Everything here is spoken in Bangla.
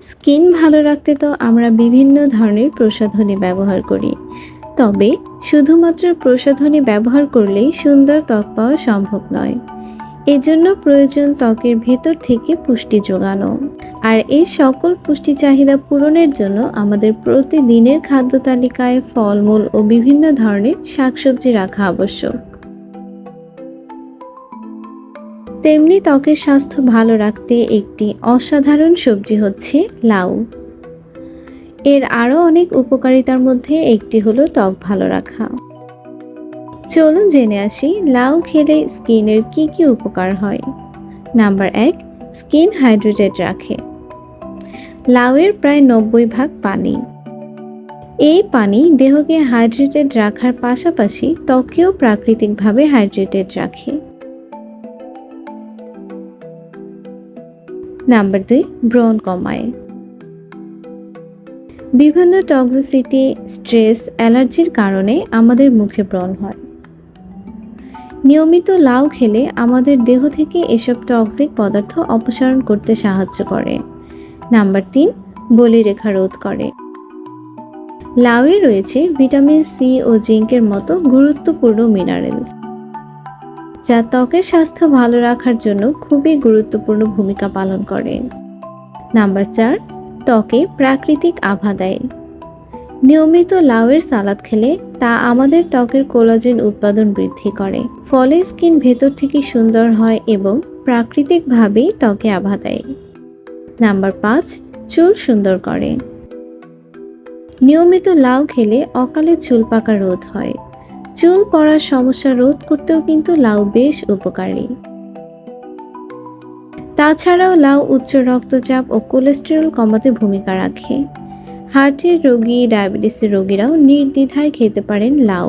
স্কিন ভালো রাখতে তো আমরা বিভিন্ন ধরনের প্রসাধনী ব্যবহার করি। তবে শুধুমাত্র প্রসাধনী ব্যবহার করলেই সুন্দর ত্বক পাওয়া সম্ভব নয়। এজন্য প্রয়োজন ত্বকের ভেতর থেকে পুষ্টি যোগানো। আর এই সকল পুষ্টি চাহিদা পূরণের জন্য আমাদের প্রতিদিনের খাদ্য তালিকায় ফলমূল ও বিভিন্ন ধরনের শাকসবজি রাখা আবশ্যক। তেমনি ত্বকের স্বাস্থ্য ভালো রাখতে একটি অসাধারণ সবজি হচ্ছে লাউ। এর আরও অনেক উপকারিতার মধ্যে একটি হলো ত্বক ভালো রাখা। চলুন জেনে আসি লাউ খেলে স্কিনের কি কি উপকার হয়। নাম্বার এক, স্কিন হাইড্রেটেড রাখে। লাউয়ের প্রায় নব্বই ভাগ পানি। এই পানি দেহকে হাইড্রেটেড রাখার পাশাপাশি ত্বকেও প্রাকৃতিকভাবে হাইড্রেটেড রাখে। নাম্বার দুই ব্রণ কমায় বিভিন্ন টক্সিসিটি স্ট্রেস অ্যালার্জির কারণে আমাদের মুখে ব্রণ হয়। নিয়মিত লাউ খেলে আমাদের দেহ থেকে এসব টক্সিক পদার্থ অপসারণ করতে সাহায্য করে। নাম্বার তিন, বলিরেখা রোধ করে। লাউয়ে রয়েছে ভিটামিন সি ও জিঙ্কের মতো গুরুত্বপূর্ণ মিনারেলস যা ত্বকের স্বাস্থ্য ভালো রাখার জন্য খুবই গুরুত্বপূর্ণ ভূমিকা পালন করে। নাম্বার চার, ত্বকে প্রাকৃতিক আভা দেয়। নিয়মিত লাউয়ের সালাদ খেলে তা আমাদের ত্বকের কোলাজেন উৎপাদন বৃদ্ধি করে, ফলে স্কিন ভেতর থেকে সুন্দর হয় এবং প্রাকৃতিকভাবেই ত্বকে আভা দেয়। নাম্বার পাঁচ, চুল সুন্দর করে। নিয়মিত লাউ খেলে অকালে চুল পাকা রোধ হয়। চুল পড়ার সমস্যা রোধ করতেও কিন্তু লাউ বেশ উপকারী। তাছাড়াও লাউ উচ্চ রক্তচাপ ও কোলেস্টেরল কমাতে ভূমিকা রাখে। হার্টের রোগী, ডায়াবেটিসের রোগীরাও নির্দ্বিধায় খেতে পারেন লাউ।